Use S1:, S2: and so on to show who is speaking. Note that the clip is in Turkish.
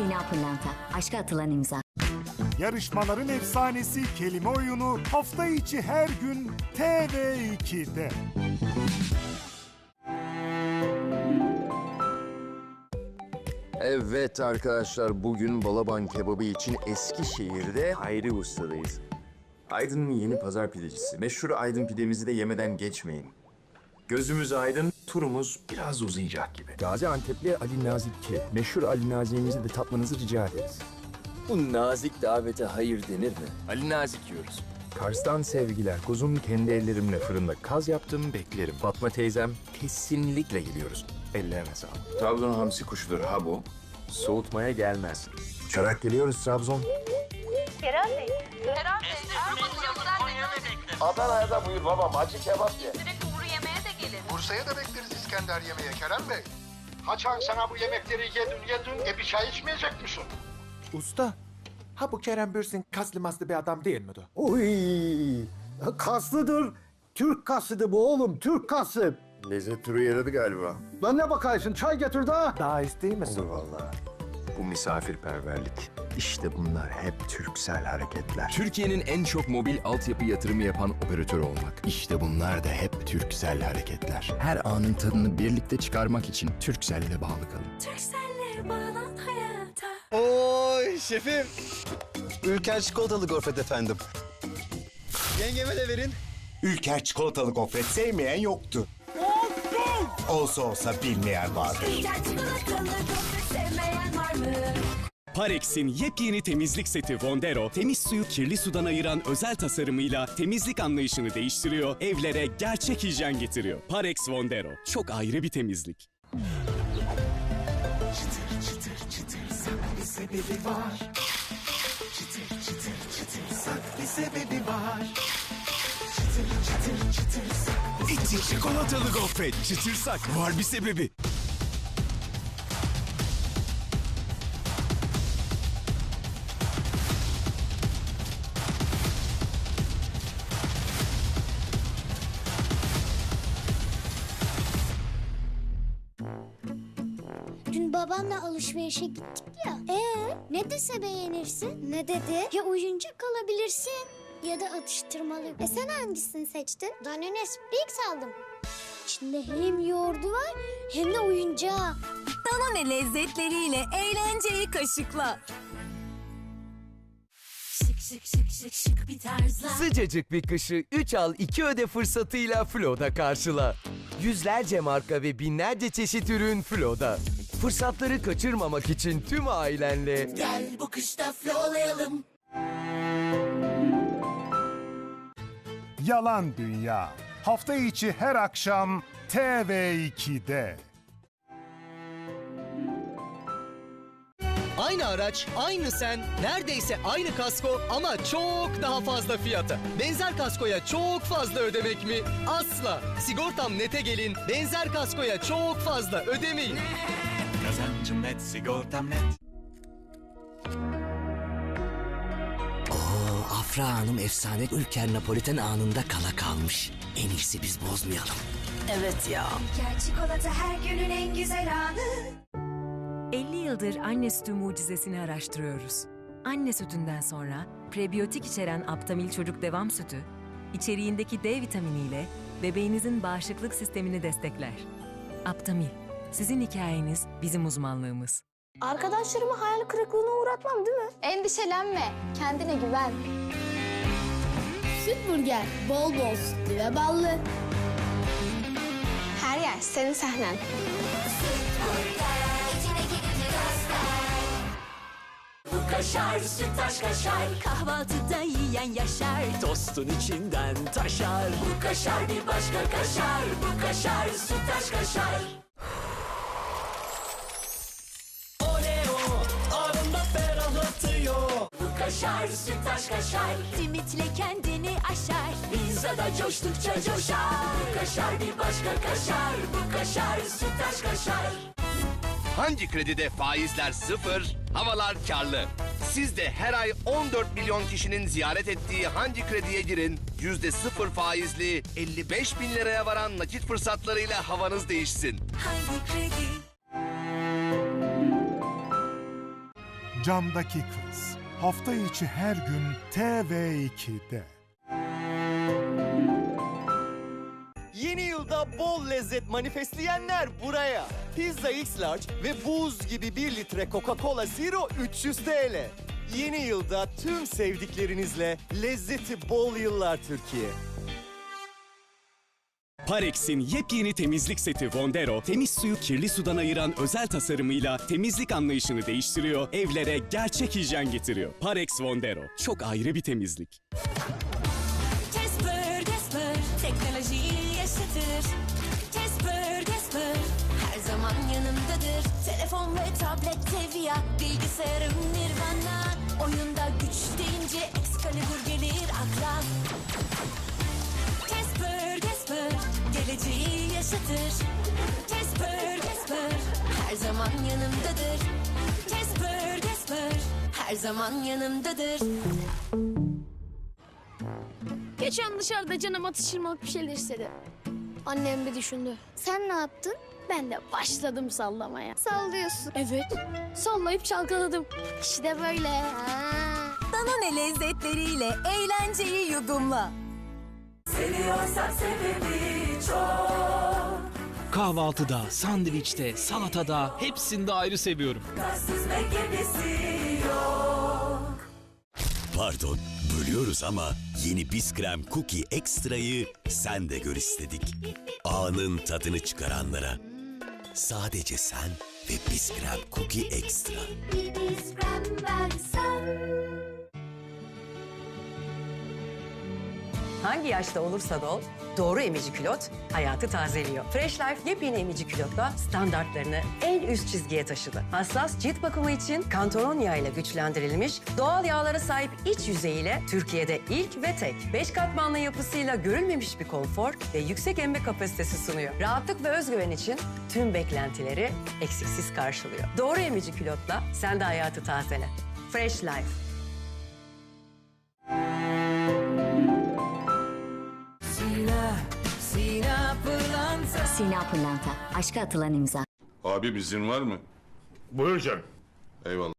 S1: Sina Pırlanta. Aşka atılan imza.
S2: Yarışmaların efsanesi kelime oyunu hafta içi her gün TV2'de.
S3: Evet arkadaşlar bugün Balaban kebabı için Eskişehir'de Hayri Usta'dayız. Aydın'ın yeni pazar pidecisi. Meşhur Aydın pidemizi de yemeden geçmeyin. Gözümüz aydın, turumuz biraz uzayacak gibi.
S4: Gaziantep'li Ali Nazik ki meşhur Ali Nazik'imizi de tatmanızı rica ederiz.
S3: Bu nazik davete hayır denir mi? Ali Nazik yiyoruz.
S4: Kars'tan sevgiler. Kuzum kendi ellerimle fırında kaz yaptım beklerim. Fatma teyzem kesinlikle geliyoruz. Ellerine sağlık.
S3: Trabzon hamsi kuşudur ha bu.
S4: Soğutmaya gelmez. Uçarak geliyoruz Trabzon.
S3: Adana'da buyur babam acı kebap ye.
S5: Bursa'ya da bekleriz İskender yemeğe Kerem Bey. Haçan sana bu yemekleri yedin yedin e bir çay içmeyecek misin?
S6: Usta, ha bu Kerem Bürsin kaslı maslı bir adam değil mi?
S7: Uy, kaslıdır. Türk kaslıdır bu oğlum, Türk kaslı.
S3: Lezzet turu yaradı galiba.
S7: Lan ne bakarsın, çay getir daha.
S6: Daha isteyeyim misin?
S4: Vallahi. Bu misafirperverlik. İşte bunlar hep Türksel hareketler.
S8: Türkiye'nin en çok mobil altyapı yatırımı yapan operatörü olmak.
S4: İşte bunlar da hep Türksel hareketler. Her anın tadını birlikte çıkarmak için Türkcell'le bağlı kalın.
S1: Türkcell'le bağlan hayata.
S9: Oy şefim. Ülker çikolatalı gofret efendim. Yengeme de verin.
S10: Ülker çikolatalı gofret sevmeyen yoktu. Olsa olsa bilmeyen vardır.
S1: sevmeyen var mı?
S11: Parex'in yepyeni temizlik seti Vondero, temiz suyu kirli sudan ayıran özel tasarımıyla temizlik anlayışını değiştiriyor, evlere gerçek hijyen getiriyor. Parex Vondero, çok ayrı bir temizlik.
S8: İçi çikolatalı gofret. Çıtırsak var bir sebebi.
S12: Dün babamla alışverişe gittik ya. Ee, ne dese beğenirsin? Ne dedi? Ya oyuncak alabilirsin ya da atıştırmalı. E sen hangisini seçtin? Danones Big aldım. İçinde hem yoğurdu var hem de oyuncağı.
S1: Danone lezzetleriyle eğlenceyi kaşıkla. Şık şık şık şık bir tarzla.
S9: Sıcacık bir kışı 3 al 2 öde fırsatıyla Flo'da karşıla. Yüzlerce marka ve binlerce çeşit ürün Flo'da. Fırsatları kaçırmamak için tüm ailenle
S1: Gel bu kışta flowlayalım.
S2: Yalan Dünya. Hafta içi her akşam TV2'de.
S9: Aynı araç, aynı sen, neredeyse aynı kasko ama çok daha fazla fiyata. Benzer kaskoya çok fazla ödemek mi? Asla. Sigortam nete gelin, benzer kaskoya çok fazla ödemeyin.
S8: Kazancım net, sigortam net.
S9: Oo, Afra Hanım efsane Ülker Napoliten anında kala kalmış. En iyisi biz bozmayalım.
S1: Evet ya.
S12: Ülker çikolata her günün en güzel anı.
S1: 50 yıldır anne sütü mucizesini araştırıyoruz. Anne sütünden sonra prebiyotik içeren Aptamil Çocuk Devam Sütü, içeriğindeki D vitaminiyle bebeğinizin bağışıklık sistemini destekler. Aptamil, sizin hikayeniz, bizim uzmanlığımız.
S12: Arkadaşlarımı hayal kırıklığına uğratmam değil mi? Endişelenme, kendine güven. Süt burger, bol bol sütlü ve ballı. Her yer senin sahnen.
S1: Bu kaşar, sütaş kaşar, kahvaltıda yiyen yaşar.
S11: Tostun içinden taşar.
S1: Bu kaşar bir başka kaşar, bu kaşar, sütaş kaşar. Bu kaşar, sütaş kaşar, limitle kendini aşar. Pizzada coştukça coşar. Bu kaşar bir başka kaşar, bu kaşar, sütaş kaşar.
S8: Hangi kredide faizler sıfır, havalar karlı. Siz de her ay 14 milyon kişinin ziyaret ettiği hangi krediye girin, yüzde sıfır faizli 55 bin liraya varan nakit fırsatlarıyla havanız değişsin.
S1: Hangi kredi?
S2: Camdaki Kız. Hafta içi her gün TV2'de.
S9: Yeni yılda bol lezzet manifestleyenler buraya. Pizza X Large ve buz gibi 1 litre Coca-Cola Zero 300 TL. Yeni yılda tüm sevdiklerinizle lezzeti bol yıllar Türkiye.
S11: Parex'in yepyeni temizlik seti Vondero, temiz suyu kirli sudan ayıran özel tasarımıyla temizlik anlayışını değiştiriyor, evlere gerçek hijyen getiriyor. Parex Vondero, çok ayrı bir temizlik.
S13: Yaşatır. Casper, Casper, her zaman yanımdadır. Telefon ve tablet Tevya, bilgisayarım Nirvana. Oyunda güç deyince Excalibur gelir akla. Casper, Casper, geleceği yaşatır. Casper, Casper, her zaman yanımdadır. Casper, Casper, her zaman yanımdadır.
S14: Geçen dışarıda canım atıştırmalık bir şeyler istedi. Annem bir düşündü.
S12: Sen ne yaptın?
S14: Ben de başladım sallamaya.
S12: Sallıyorsun.
S14: Evet. Sallayıp çalkaladım. İşte böyle.
S1: Danone lezzetleriyle eğlenceyi yudumla.
S13: Seviyorsan sebebi çok.
S15: Kahvaltıda, sandviçte, salatada hepsinde ayrı seviyorum.
S13: Tatsız ve yok.
S16: Pardon, bölüyoruz ama yeni Biskrem Cookie Extra'yı sen de gör istedik. Anın tadını çıkaranlara. Sadece sen ve Biskrem Cookie Extra.
S17: Hangi yaşta olursa da ol, doğru emici külot hayatı tazeliyor. Fresh Life yepyeni emici külotla standartlarını en üst çizgiye taşıdı. Hassas cilt bakımı için kantaron yağı ile güçlendirilmiş, doğal yağlara sahip iç yüzeyiyle Türkiye'de ilk ve tek. 5 katmanlı yapısıyla görülmemiş bir konfor ve yüksek emme kapasitesi sunuyor. Rahatlık ve özgüven için tüm beklentileri eksiksiz karşılıyor. Doğru emici külotla sen de hayatı tazele. Fresh Life.
S18: Sina Pırlanta. Aşka atılan imza.
S19: Abi bizim var mı?
S20: Buyur canım.
S19: Eyvallah.